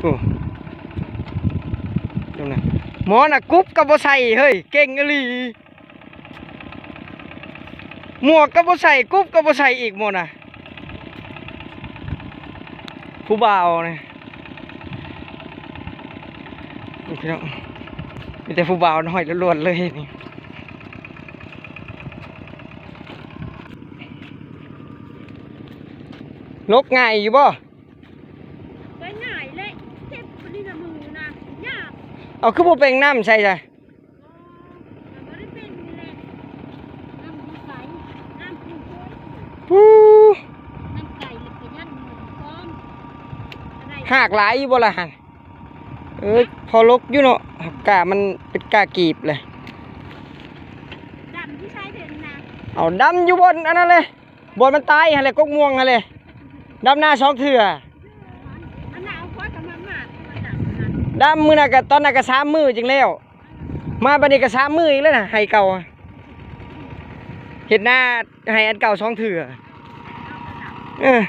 โอ้ตรงนั้นหมอน่ะกุ๊บกับบ่ใส่เฮ้ยเก่งอลีหมวกกับบ่ใส่กุ๊บกับบ่ใส่อีกหมดน่ะผู้บ่าวนี่นี่พี่น้องมีแต่ผู้บ่าวน้อยล้วนๆเลยนี่ลกง่ายอยู่บ่ ไปง่ายเลยเจ็บคนนี้ละมือนะยาก เอาคือบ่เป็นน้ำใช่จ้ะแต่ไม่ได้เป็นนี่แหละน้ำมันใสน้ำปูโค้งฮู้น้ำไก่เลยกระยันหมูก้อนอะไหากหลายอยู่บ่ละหันเอ้ยพอลกอยู่เนาะกามันเป็นกากีบเลยดำที่ใช้เป็นนะเอาดำอยู่บนอันนั้นเลยบนมันตายหั่นเลยกกม่วงหั่นเลยดำหน้าสองเถื่ออันน่ะเอาควากับมันหมาด ดำมือน่ะก็ตอนน่ะก็สามมือจริงแล้ว มาบันนี้ก็สามมืออีกแล้วนะให้เก่าเห็ดหน้าให้อันเก่าสองเถื่อเออ